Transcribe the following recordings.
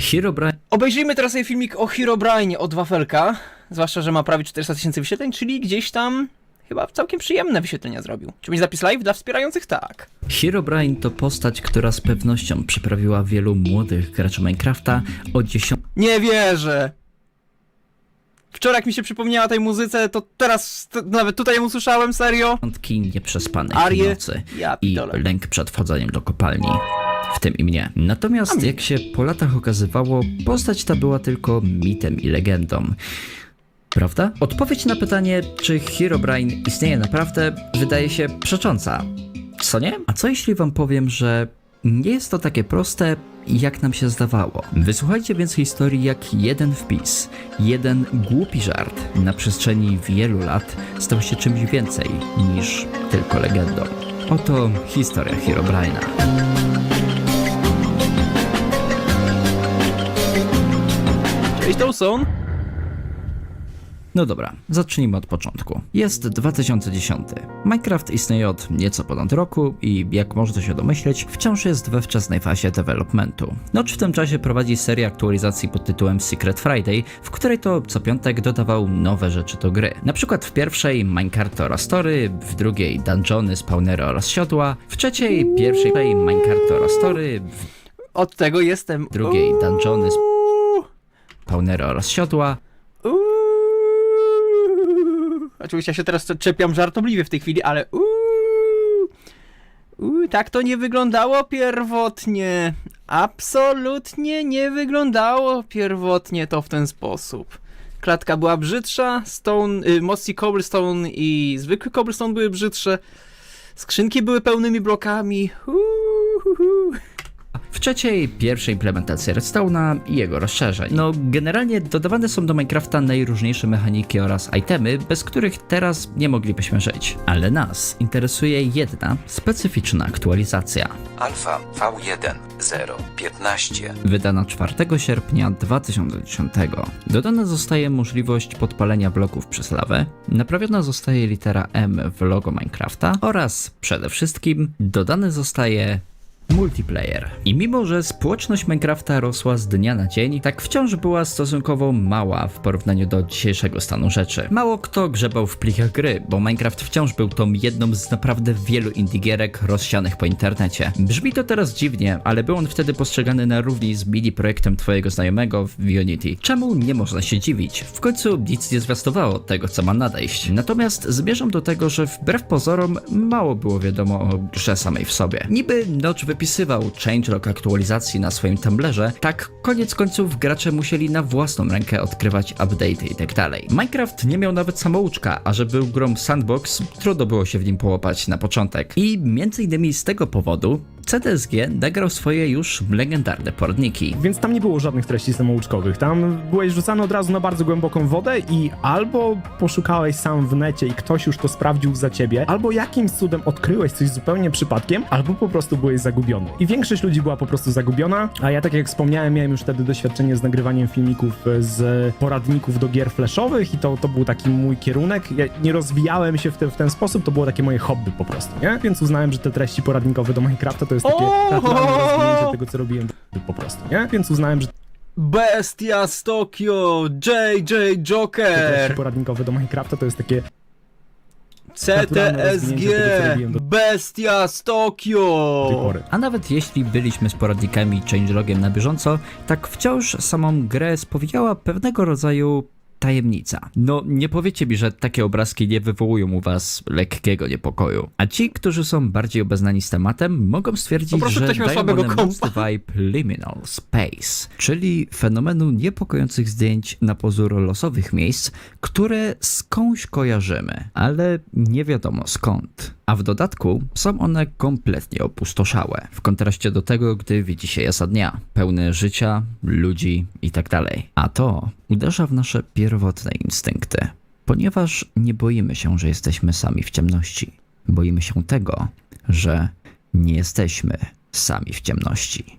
Herobrine Obejrzyjmy teraz sobie filmik o Herobrine od Wafelka, zwłaszcza, że ma prawie 400 tysięcy wyświetleń, czyli gdzieś tam chyba całkiem przyjemne wyświetlenia zrobił. Czy będzie zapis live dla wspierających? Tak. Herobrine to postać, która z pewnością przyprawiła wielu młodych graczy Minecrafta o Nie wierzę! Wczoraj jak mi się przypomniała tej muzyce, to teraz t- nawet tutaj ją usłyszałem, serio? dziesiątki nieprzespanych Arię? nocy Ja i pitole. lęk przed wchodzeniem do kopalni. W tym i mnie. Natomiast jak się po latach okazywało, postać ta była tylko mitem i legendą. Prawda? Odpowiedź na pytanie, czy Herobrine istnieje naprawdę, wydaje się przecząca. Co nie? A co jeśli wam powiem, że nie jest to takie proste, jak nam się zdawało? Wysłuchajcie więc historii, jak jeden wpis, jeden głupi żart na przestrzeni wielu lat stał się czymś więcej niż tylko legendą. Oto historia Herobrine'a. Cześć Dawson! No dobra, zacznijmy od początku. Jest 2010. Minecraft istnieje od nieco ponad roku i, jak można się domyśleć, wciąż jest we wczesnej fazie developmentu. Notch w tym czasie prowadzi serię aktualizacji pod tytułem Secret Friday, w której to co piątek dodawał nowe rzeczy do gry. Na przykład w pierwszej Minecraft oraz Tory, w drugiej Dungeony, Spawnery oraz Siodła, w trzeciej pierwszej Minecraft oraz Tory, w Od tego jestem. drugiej Dungeony, Spawnery oraz Siodła, uuu. Oczywiście ja się teraz czepiam żartobliwie w tej chwili, ale uuu, uuu, tak to nie wyglądało pierwotnie. Absolutnie nie wyglądało pierwotnie to w ten sposób. Klatka była brzydsza, stone, y, mossy cobblestone i zwykły cobblestone były brzydsze. Skrzynki były pełnymi blokami. Uuu. W trzeciej, pierwszej implementacji Redstone'a i jego rozszerzeń. No, generalnie dodawane są do Minecrafta najróżniejsze mechaniki oraz itemy, bez których teraz nie moglibyśmy żyć. Ale nas interesuje jedna specyficzna aktualizacja. Alfa V1 015 Wydana 4 sierpnia 2010. Dodana zostaje możliwość podpalenia bloków przez lawę, naprawiona zostaje litera M w logo Minecrafta oraz przede wszystkim dodany zostaje multiplayer. I mimo, że społeczność Minecrafta rosła z dnia na dzień, tak wciąż była stosunkowo mała w porównaniu do dzisiejszego stanu rzeczy. Mało kto grzebał w plikach gry, bo Minecraft wciąż był tą jedną z naprawdę wielu indie-gierek rozsianych po internecie. Brzmi to teraz dziwnie, ale był on wtedy postrzegany na równi z mini projektem twojego znajomego w Unity. Czemu nie można się dziwić? W końcu nic nie zwiastowało tego, co ma nadejść. Natomiast zmierzam do tego, że wbrew pozorom mało było wiadomo o grze samej w sobie. Niby Notch wypisywał changelog aktualizacji na swoim Tumblrze, tak koniec końców gracze musieli na własną rękę odkrywać update'y i tak. Minecraft nie miał nawet samouczka, a że był grą sandbox, trudno było się w nim połapać na początek. I między innymi z tego powodu CDSG nagrał swoje już legendarne poradniki. Więc tam nie było żadnych treści samouczkowych. Tam byłeś rzucany od razu na bardzo głęboką wodę i albo poszukałeś sam w necie i ktoś już to sprawdził za ciebie, albo jakimś cudem odkryłeś coś zupełnie przypadkiem, albo po prostu byłeś zagubiony. I większość ludzi była po prostu zagubiona, a ja tak jak wspomniałem, miałem już wtedy doświadczenie z nagrywaniem filmików z poradników do gier flashowych i to, to był taki mój kierunek. Ja nie rozwijałem się w, te, w ten sposób, to było takie moje hobby po prostu, nie? Więc uznałem, że te treści poradnikowe do Minecrafta to jest takie rozwinięcie tego, co robiłem po prostu, nie? Więc uznałem, że Bestia z Tokio, JJ te treści Joker, poradnikowe do Minecrafta to jest takie CTSG, Bestia z Tokio. A nawet jeśli byliśmy z poradnikami i changelogiem na bieżąco, tak wciąż samą grę spowijała pewnego rodzaju tajemnica. No, nie powiecie mi, że takie obrazki nie wywołują u was lekkiego niepokoju. A ci, którzy są bardziej obeznani z tematem, mogą stwierdzić, że dają one mocny vibe liminal space, czyli fenomenu niepokojących zdjęć na pozór losowych miejsc, które skądś kojarzymy, ale nie wiadomo skąd. A w dodatku są one kompletnie opustoszałe, w kontraście do tego, gdy widzi się je za dnia, pełne życia, ludzi itd. A to uderza w nasze pierwotne instynkty, ponieważ nie boimy się, że jesteśmy sami w ciemności. Boimy się tego, że nie jesteśmy sami w ciemności.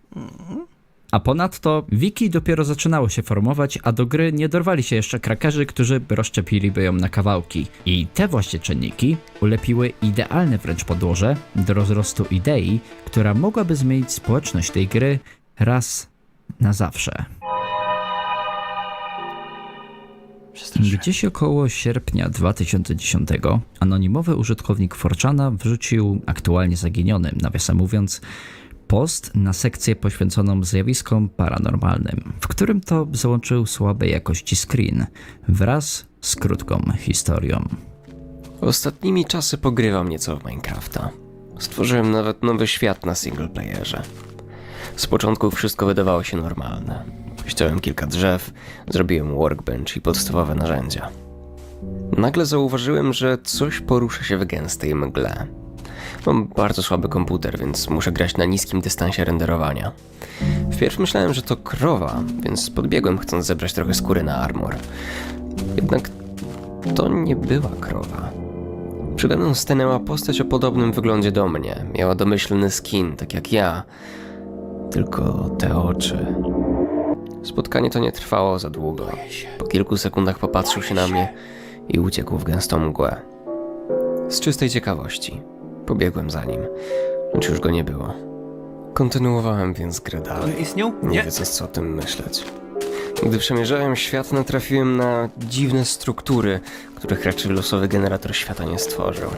A ponadto wiki dopiero zaczynało się formować, a do gry nie dorwali się jeszcze krakerzy, którzy rozszczepiliby ją na kawałki. I te właśnie czynniki ulepiły idealne wręcz podłoże do rozrostu idei, która mogłaby zmienić społeczność tej gry raz na zawsze. Gdzieś około sierpnia 2010 anonimowy użytkownik Forczana wrzucił aktualnie zaginionym, nawiasem mówiąc, post na sekcję poświęconą zjawiskom paranormalnym, w którym to załączył słabej jakości screen wraz z krótką historią. Ostatnimi czasy pogrywam nieco w Minecrafta. Stworzyłem nawet nowy świat na singleplayerze. Z początku wszystko wydawało się normalne. Ściąłem kilka drzew, zrobiłem workbench i podstawowe narzędzia. Nagle zauważyłem, że coś porusza się w gęstej mgle. Mam bardzo słaby komputer, więc muszę grać na niskim dystansie renderowania. Wpierw myślałem, że to krowa, więc podbiegłem chcąc zebrać trochę skóry na armor. Jednak to nie była krowa. Przede mną stanęła postać o podobnym wyglądzie do mnie. Miała domyślny skin, tak jak ja. Tylko te oczy. Spotkanie to nie trwało za długo. Po kilku sekundach popatrzył się na mnie i uciekł w gęstą mgłę. Z czystej ciekawości. Pobiegłem za nim, lecz już go nie było. Kontynuowałem więc grę dalej. Istniał? Nie wiedząc co o tym myśleć. Gdy przemierzałem świat, natrafiłem na dziwne struktury, których raczej losowy generator świata nie stworzył.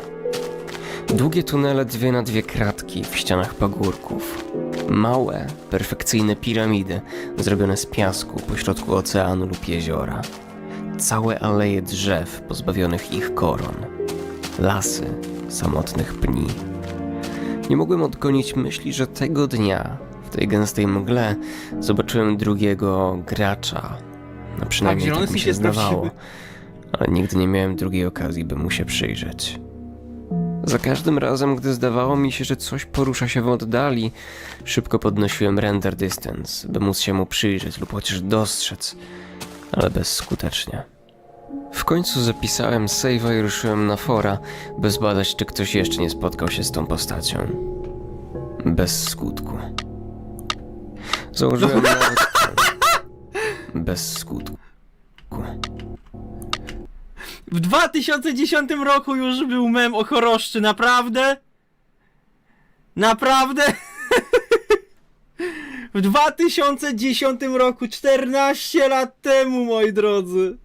Długie tunele, dwie na dwie kratki w ścianach pagórków. Małe, perfekcyjne piramidy, zrobione z piasku pośrodku oceanu lub jeziora. Całe aleje drzew pozbawionych ich koron. Lasy samotnych pni. Nie mogłem odgonić myśli, że tego dnia, w tej gęstej mgle, zobaczyłem drugiego gracza. No przynajmniej zielony tak mi się zdawało. Ale nigdy nie miałem drugiej okazji, by mu się przyjrzeć. Za każdym razem, gdy zdawało mi się, że coś porusza się w oddali, szybko podnosiłem render distance, by móc się mu przyjrzeć lub chociaż dostrzec, ale bezskutecznie. W końcu zapisałem save'a i ruszyłem na fora, by zbadać, czy ktoś jeszcze nie spotkał się z tą postacią. Bez skutku. Założyłem nawet... Bez skutku. W 2010 roku już był mem o choroszczy, naprawdę? Naprawdę? W 2010 roku, 14 lat temu, moi drodzy.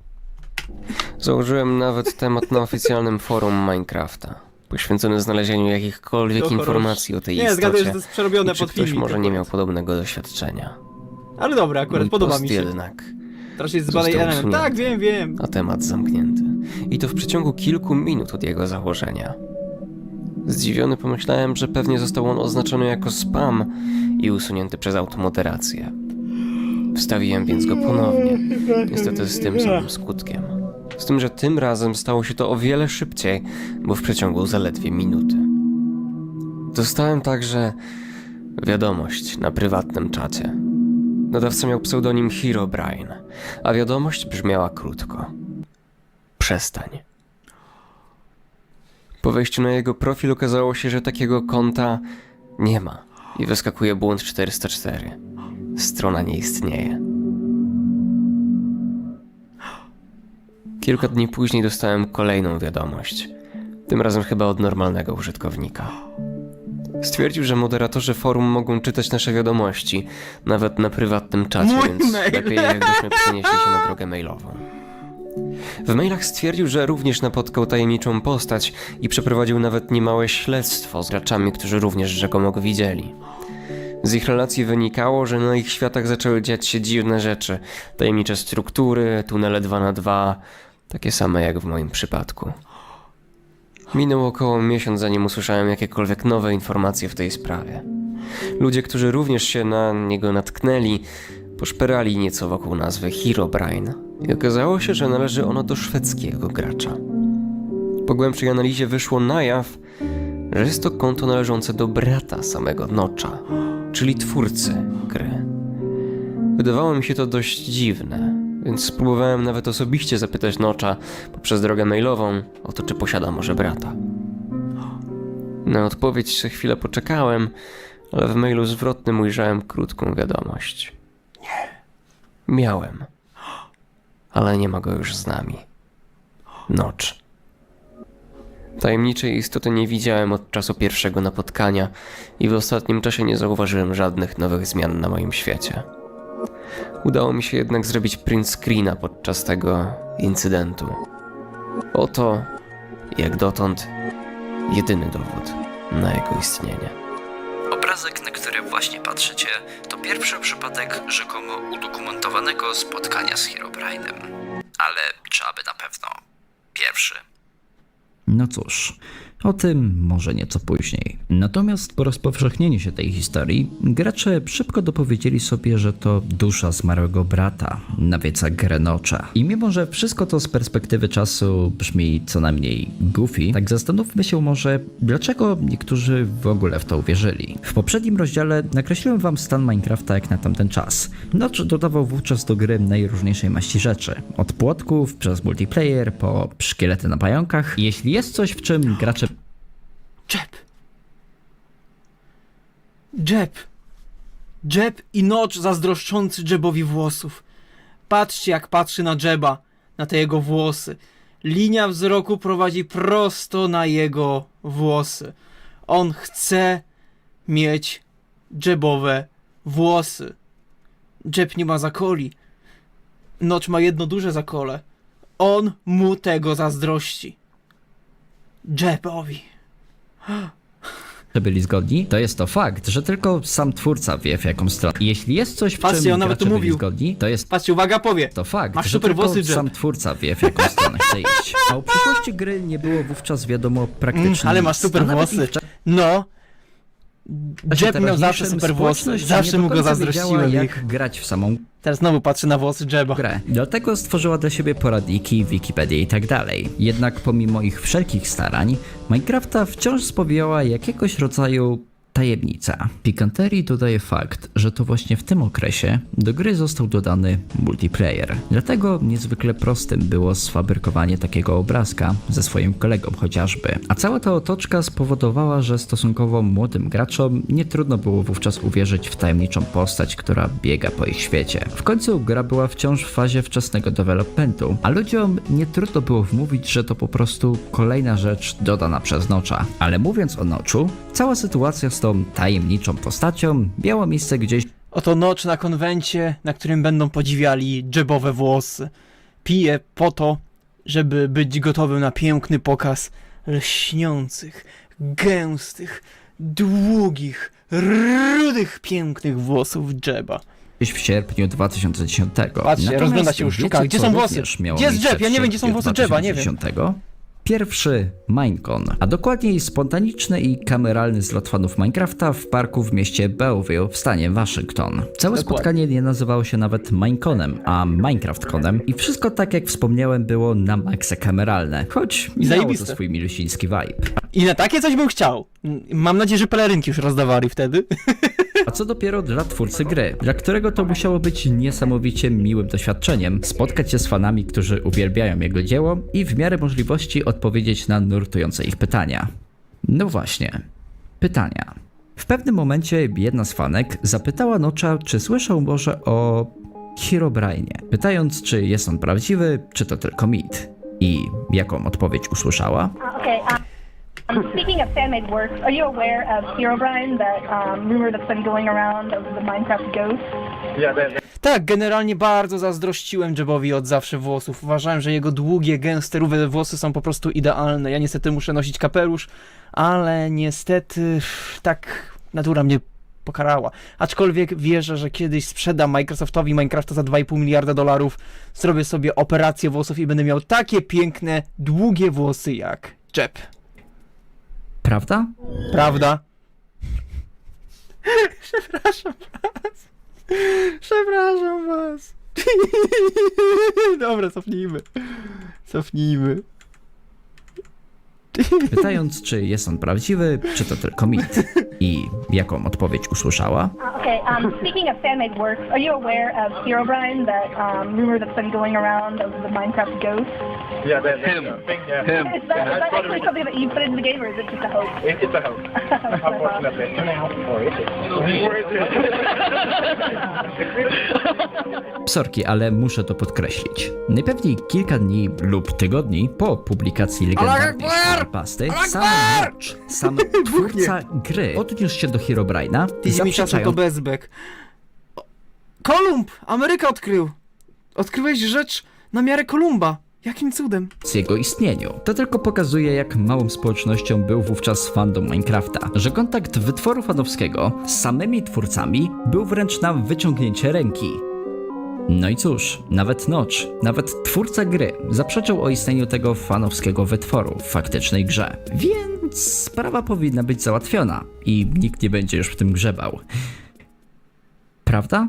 Założyłem nawet temat na oficjalnym forum Minecrafta, poświęcony znalezieniu jakichkolwiek Do informacji o tej Nie, istocie. zgaduję, że to jest przerobione i czy pod ktoś filmik. może nie miał podobnego doświadczenia. Ale dobra, akurat Mój podoba post mi się. jednak, został element. usunięty. Tak, wiem, wiem. a temat zamknięty. I to w przeciągu kilku minut od jego założenia. Zdziwiony pomyślałem, że pewnie został on oznaczony jako spam i usunięty przez automoderację. Wstawiłem więc go ponownie, niestety z tym samym skutkiem. Z tym, że tym razem stało się to o wiele szybciej, bo w przeciągu zaledwie minuty. Dostałem także wiadomość na prywatnym czacie. Nadawca miał pseudonim Herobrine, a wiadomość brzmiała krótko. Przestań. Po wejściu na jego profil okazało się, że takiego konta nie ma i wyskakuje błąd 404. Strona nie istnieje. Kilka dni później dostałem kolejną wiadomość. Tym razem chyba od normalnego użytkownika. Stwierdził, że moderatorzy forum mogą czytać nasze wiadomości, nawet na prywatnym czacie, Mój więc mail. lepiej jakbyśmy przenieśli się na drogę mailową. W mailach stwierdził, że również napotkał tajemniczą postać i przeprowadził nawet niemałe śledztwo z graczami, którzy również rzekomo go widzieli. Z ich relacji wynikało, że na ich światach zaczęły dziać się dziwne rzeczy, tajemnicze struktury, tunele 2 na 2 takie same jak w moim przypadku. Minął około miesiąc, zanim usłyszałem jakiekolwiek nowe informacje w tej sprawie. Ludzie, którzy również się na niego natknęli, poszperali nieco wokół nazwy Herobrine i okazało się, że należy ono do szwedzkiego gracza. Po głębszej analizie wyszło na jaw, że jest to konto należące do brata samego Nocza, czyli twórcy gry. Wydawało mi się to dość dziwne, więc spróbowałem nawet osobiście zapytać Nocza poprzez drogę mailową o to, czy posiada może brata. Na odpowiedź jeszcze chwilę poczekałem, ale w mailu zwrotnym ujrzałem krótką wiadomość. Nie. Miałem. Ale nie ma go już z nami. Nocz. Tajemniczej istoty nie widziałem od czasu pierwszego napotkania i w ostatnim czasie nie zauważyłem żadnych nowych zmian na moim świecie. Udało mi się jednak zrobić print screena podczas tego incydentu. Oto, jak dotąd, jedyny dowód na jego istnienie. Obrazek, na który właśnie patrzycie, to pierwszy przypadek rzekomo udokumentowanego spotkania z Herobrine'em. Ale czy aby na pewno pierwszy? No cóż, o tym może nieco później. Natomiast po rozpowszechnieniu się tej historii, gracze szybko dopowiedzieli sobie, że to dusza zmarłego brata nawiedza Grenocza. I mimo, że wszystko to z perspektywy czasu brzmi co najmniej goofy, tak zastanówmy się może, dlaczego niektórzy w ogóle w to uwierzyli. W poprzednim rozdziale nakreśliłem wam stan Minecrafta jak na tamten czas. Notch dodawał wówczas do gry najróżniejszej maści rzeczy. Od płotków, przez multiplayer, po szkielety na pająkach. Jeśli jest coś, w czym gracze Jeb. Jeb. Jeb i Notch zazdroszczący Jebowi włosów. Patrzcie, jak patrzy na Jeba, na te jego włosy. Linia wzroku prowadzi prosto na jego włosy. On chce mieć Jebowe włosy. Jeb nie ma zakoli. Notch ma jedno duże zakole. On mu tego zazdrości. Jebowi. Byli zgodni, to jest to fakt, że tylko sam twórca wie w jaką stronę. Jeśli jest coś, w Patrzcie, czym on nawet gracze tu byli mówił. zgodni, to jest Patrzcie, uwaga, powie. to fakt, Masz że super tylko włosy, sam twórca wie w jaką stronę chce iść. A o przyszłości gry nie było wówczas wiadomo praktycznie Mm, ale masz nic. super włosy. w No. Jeb miał zawsze super włosy. Zawsze mu go zazdrościłem jak grać w samą Teraz znowu patrzę na włosy Jeba. grę. Dlatego stworzyła dla siebie poradniki, Wikipedię i tak dalej. Jednak pomimo ich wszelkich starań, Minecrafta wciąż spowijała jakiegoś rodzaju tajemnica. Pikanterii dodaje fakt, że to właśnie w tym okresie do gry został dodany multiplayer. Dlatego niezwykle prostym było sfabrykowanie takiego obrazka ze swoim kolegą chociażby. A cała ta otoczka spowodowała, że stosunkowo młodym graczom nie trudno było wówczas uwierzyć w tajemniczą postać, która biega po ich świecie. W końcu gra była wciąż w fazie wczesnego developmentu, a ludziom nie trudno było wmówić, że to po prostu kolejna rzecz dodana przez Nocza. Ale mówiąc o Noczu, cała sytuacja z tajemniczą postacią miała miejsce gdzieś Oto nocz na konwencie, na którym będą podziwiali Jebowe włosy. Pije po to, żeby być gotowym na piękny pokaz lśniących, gęstych, długich, rudych, pięknych włosów Jeba. gdzieś w sierpniu 2010. Patrzcie, rozgląda się już, szuka. Gdzie są włosy? miało Gdzie jest Jeb? Ja nie wiem, gdzie są włosy Jeba, nie wiem. 2010? Pierwszy Minecon, a dokładniej spontaniczny i kameralny zlot fanów Minecrafta w parku w mieście Bellevue w stanie Waszyngton. Całe Dokładnie. spotkanie nie nazywało się nawet Mineconem, a Minecraftconem i wszystko tak jak wspomniałem było na maksa kameralne, choć miało to swój milusiński vibe. I na takie coś bym chciał. Mam nadzieję, że pelerynki już rozdawali wtedy. A co dopiero dla twórcy gry, dla którego to musiało być niesamowicie miłym doświadczeniem spotkać się z fanami, którzy uwielbiają jego dzieło i w miarę możliwości odpowiedzieć na nurtujące ich pytania. No właśnie, pytania. W pewnym momencie jedna z fanek zapytała Nocza, czy słyszał może o Herobrine, pytając, czy jest on prawdziwy, czy to tylko mit. I jaką odpowiedź usłyszała? Okay. Um, speaking of fan-made works, are you aware of Herobrine, that um, rumor that's been going around of the Minecraft ghost? Tak, generalnie bardzo zazdrościłem Jebowi od zawsze włosów. Uważałem, że jego długie, gęste, ruwe włosy są po prostu idealne. Ja niestety muszę nosić kapelusz, ale niestety tak natura mnie pokarała. Aczkolwiek wierzę, że kiedyś sprzedam Microsoftowi Minecrafta za 2,5 miliarda dolarów, zrobię sobie operację włosów i będę miał takie piękne, długie włosy jak Jeb. Prawda? Prawda? Przepraszam was. Przepraszam was. Dobra, cofnijmy. Cofnijmy. Pytając, czy jest on prawdziwy, czy to tylko mit. I jaką odpowiedź usłyszała? Okay. Um, speaking of fan-made works, are you aware of Herobrine, that um, rumor that's been going around of the Minecraft ghost? Yeah, that, him. Yeah. Him. Is that, is that actually something that you put into the game, or is it just a hoax? It, it's a hoax, unfortunately. Or is it? Or is it? Sorki, ale muszę to podkreślić. Najpewniej kilka dni lub tygodni po publikacji legendarnej pasty, sam sam twórca gry odniósł się do Herobrine'a, Tyś mi czasu to zaprzeczając bezbek. Kolumb! Ameryka odkrył! Odkryłeś rzecz na miarę Kolumba. Jakim cudem? z jego istnieniu. To tylko pokazuje, jak małą społecznością był wówczas fandom Minecrafta, że kontakt wytworu fanowskiego z samymi twórcami był wręcz na wyciągnięcie ręki. No i cóż, nawet Notch, nawet twórca gry, zaprzeczył o istnieniu tego fanowskiego wytworu w faktycznej grze. Więc sprawa powinna być załatwiona i nikt nie będzie już w tym grzebał. Prawda?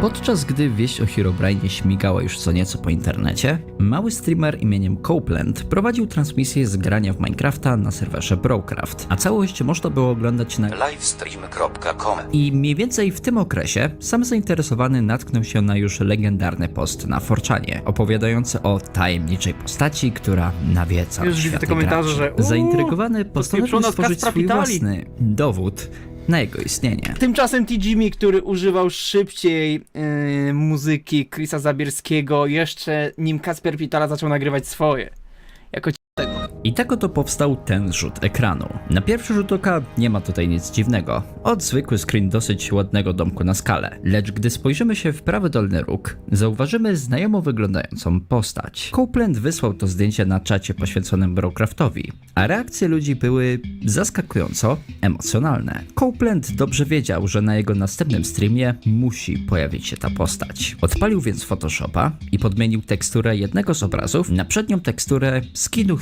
Podczas gdy wieść o Herobrine śmigała już co nieco po internecie, mały streamer imieniem Copeland prowadził transmisję z grania w Minecrafta na serwerze Brocraft, a całość można było oglądać na livestream.com i mniej więcej w tym okresie sam zainteresowany natknął się na już legendarny post na Forczanie, opowiadający o tajemniczej postaci, która nawiedza Już widzę światy te komentarze, graczy. że, uuu, Zaintrygowany postanowił stworzyć swój własny dowód na jego istnienie. Tymczasem T-Jimmy, który używał szybciej yy, muzyki Chrisa Zabierskiego, jeszcze nim Kasper Pitala zaczął nagrywać swoje. I tak oto powstał ten rzut ekranu. Na pierwszy rzut oka nie ma tutaj nic dziwnego. Od zwykły screen dosyć ładnego domku na skalę. Lecz gdy spojrzymy się w prawy dolny róg, zauważymy znajomo wyglądającą postać. Copeland wysłał to zdjęcie na czacie poświęconym Brocraftowi, a reakcje ludzi były zaskakująco emocjonalne. Copeland dobrze wiedział, że na jego następnym streamie musi pojawić się ta postać. Odpalił więc Photoshopa i podmienił teksturę jednego z obrazów na przednią teksturę skinu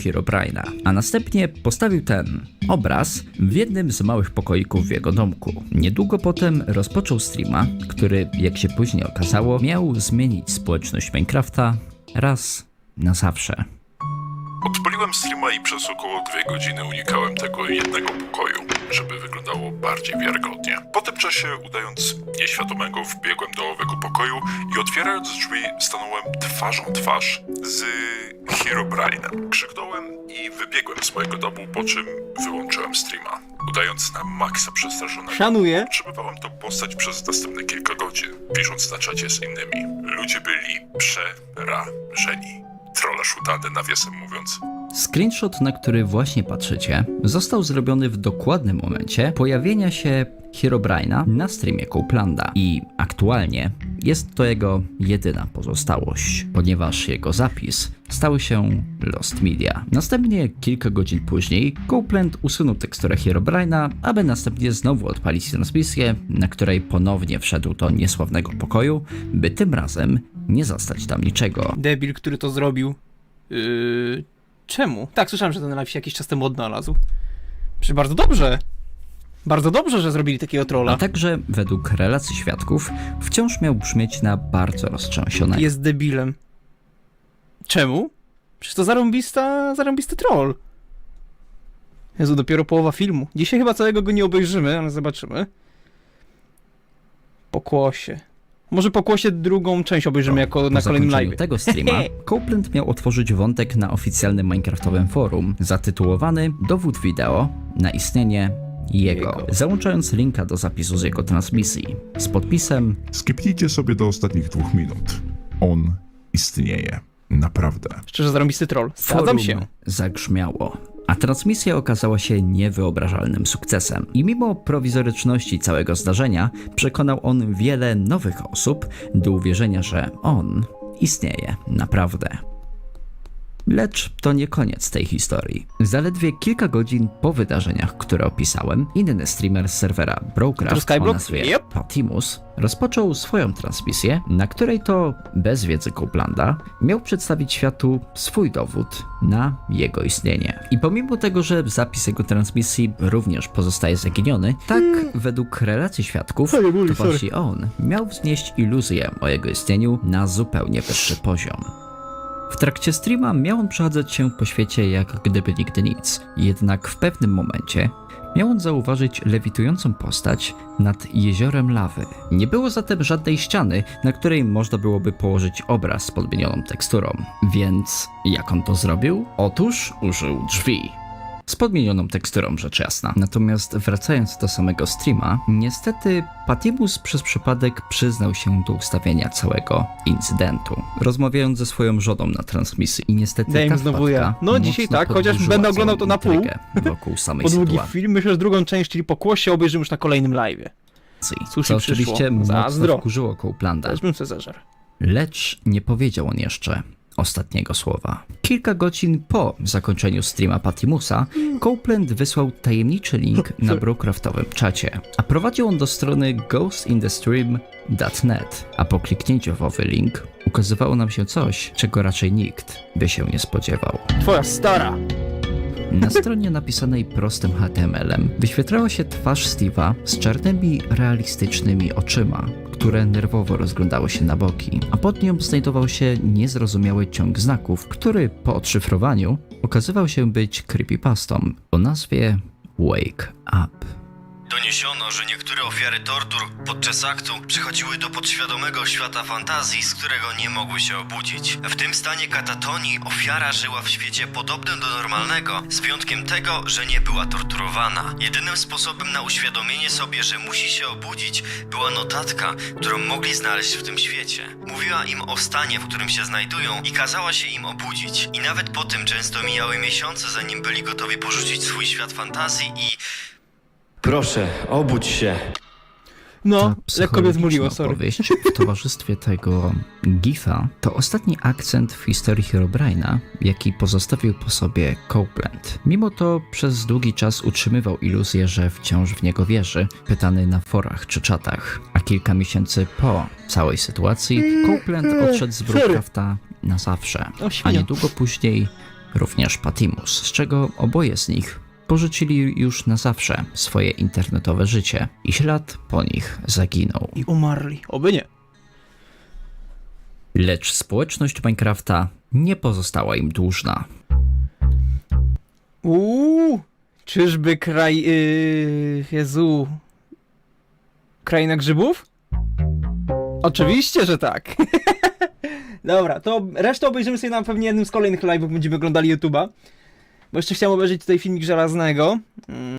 A następnie postawił ten obraz w jednym z małych pokoików w jego domku. Niedługo potem rozpoczął streama, który, jak się później okazało, miał zmienić społeczność Minecrafta raz na zawsze. Odpaliłem streama i przez około dwie godziny unikałem tego jednego pokoju, żeby wyglądało bardziej wiarygodnie. Po tym czasie, udając nieświadomego, wbiegłem do owego pokoju i otwierając drzwi, stanąłem twarzą twarz z Herobrine'em. Krzyknąłem i wybiegłem z mojego domu, po czym wyłączyłem streama, udając na maksa przestraszonego. szanuję. Utrzymywałem tą postać przez następne kilka godzin, pisząc na czacie z innymi. Ludzie byli przerażeni. Trolle szutane, nawiasem mówiąc. Screenshot, na który właśnie patrzycie, został zrobiony w dokładnym momencie pojawienia się Herobrine'a na streamie Coplanda i aktualnie jest to jego jedyna pozostałość, ponieważ jego zapis stał się Lost Media. Następnie kilka godzin później Copland usunął teksturę Herobrine'a, aby następnie znowu odpalić transmisję, na której ponownie wszedł do niesławnego pokoju, by tym razem nie zastać tam niczego. Debil, który to zrobił. Yy, czemu? Tak, słyszałem, że ten live się jakiś czas temu odnalazł. Przecież bardzo dobrze. Bardzo dobrze, że zrobili takiego trolla. A także, według relacji świadków, wciąż miał brzmieć na bardzo roztrzęsionego. Jest debilem. Czemu? Przecież to zarąbista, zarąbisty troll. Jezu, dopiero połowa filmu. Dzisiaj chyba całego go nie obejrzymy, ale zobaczymy. Pokłosie. Może pokłosie drugą część obejrzymy jako Po na kolejnym live. tego streama Copeland miał otworzyć wątek na oficjalnym Minecraftowym forum zatytułowany Dowód wideo na istnienie jego, Jego. załączając linka do zapisu z jego transmisji z podpisem Skipnijcie sobie do ostatnich dwóch minut. On istnieje. Naprawdę. Szczerze, zarąbisty troll. Zgadzam forum się. zagrzmiało. A transmisja okazała się niewyobrażalnym sukcesem. I mimo prowizoryczności całego zdarzenia, przekonał on wiele nowych osób do uwierzenia, że on istnieje naprawdę. Lecz to nie koniec tej historii. Zaledwie kilka godzin po wydarzeniach, które opisałem, inny streamer z serwera Brocraft o nazwie Yep. Patimus rozpoczął swoją transmisję, na której to, bez wiedzy Coplanda, miał przedstawić światu swój dowód na jego istnienie. I pomimo tego, że zapis jego transmisji również pozostaje zaginiony, tak według relacji świadków, to właśnie on miał wznieść iluzję o jego istnieniu na zupełnie wyższy poziom. W trakcie streama miał on przechadzać się po świecie jak gdyby nigdy nic, jednak w pewnym momencie miał on zauważyć lewitującą postać nad jeziorem lawy. Nie było zatem żadnej ściany, na której można byłoby położyć obraz z podmienioną teksturą. Więc jak on to zrobił? Otóż użył drzwi. Z podmienioną teksturą, rzecz jasna. Natomiast wracając do samego streama, niestety Patimus przez przypadek przyznał się do ustawienia całego incydentu. Rozmawiając ze swoją żoną na transmisji i niestety Daj ta znowu ja. No, dzisiaj tak, chociaż będę oglądał to na pół. Wokół samej Po długi sytuacji. film, myślę, że drugą część, czyli pokłosie obejrzymy już na kolejnym live. przyszło. oczywiście mocno Zazdro. wkurzyło Coplanda. Też bym se zażarł. Lecz nie powiedział on jeszcze ostatniego słowa. Kilka godzin po zakończeniu streama Patimusa, Copeland wysłał tajemniczy link na Brocraftowym czacie, a prowadził on do strony ghostinthestream.net, a po kliknięciu w owy link ukazywało nam się coś, czego raczej nikt by się nie spodziewał. Twoja stara. Na stronie napisanej prostym HTML-em wyświetlała się twarz Steve'a z czarnymi, realistycznymi oczyma, które nerwowo rozglądały się na boki, a pod nią znajdował się niezrozumiały ciąg znaków, który po odszyfrowaniu okazywał się być creepypastą o nazwie Wake Up. Doniesiono, że niektóre ofiary tortur podczas aktu przechodziły do podświadomego świata fantazji, z którego nie mogły się obudzić. W tym stanie katatonii ofiara żyła w świecie podobnym do normalnego, z wyjątkiem tego, że nie była torturowana. Jedynym sposobem na uświadomienie sobie, że musi się obudzić, była notatka, którą mogli znaleźć w tym świecie. Mówiła im o stanie, w którym się znajdują i kazała się im obudzić. I nawet po tym często mijały miesiące, zanim byli gotowi porzucić swój świat fantazji i... Proszę, obudź się. No, lekko mnie zmuliło, sorry. opowieść w towarzystwie tego Gifa to ostatni akcent w historii Herobrine'a, jaki pozostawił po sobie Copeland. Mimo to przez długi czas utrzymywał iluzję, że wciąż w niego wierzy, pytany na forach czy czatach. A kilka miesięcy po całej sytuacji Copeland odszedł z Brookcrafta na zawsze. A niedługo później również Patimus, z czego oboje z nich porzucili już na zawsze swoje internetowe życie i ślad po nich zaginął. I umarli. Oby nie. Lecz społeczność Minecrafta nie pozostała im dłużna. Uuu, czyżby kraj... Yy, Jezu... Kraina grzybów? Oczywiście, że tak. Dobra, to resztę obejrzymy sobie na pewnie jednym z kolejnych live'ów, będziemy oglądali YouTube'a. Bo jeszcze chciałem obejrzeć tutaj filmik Żelaznego. Mm.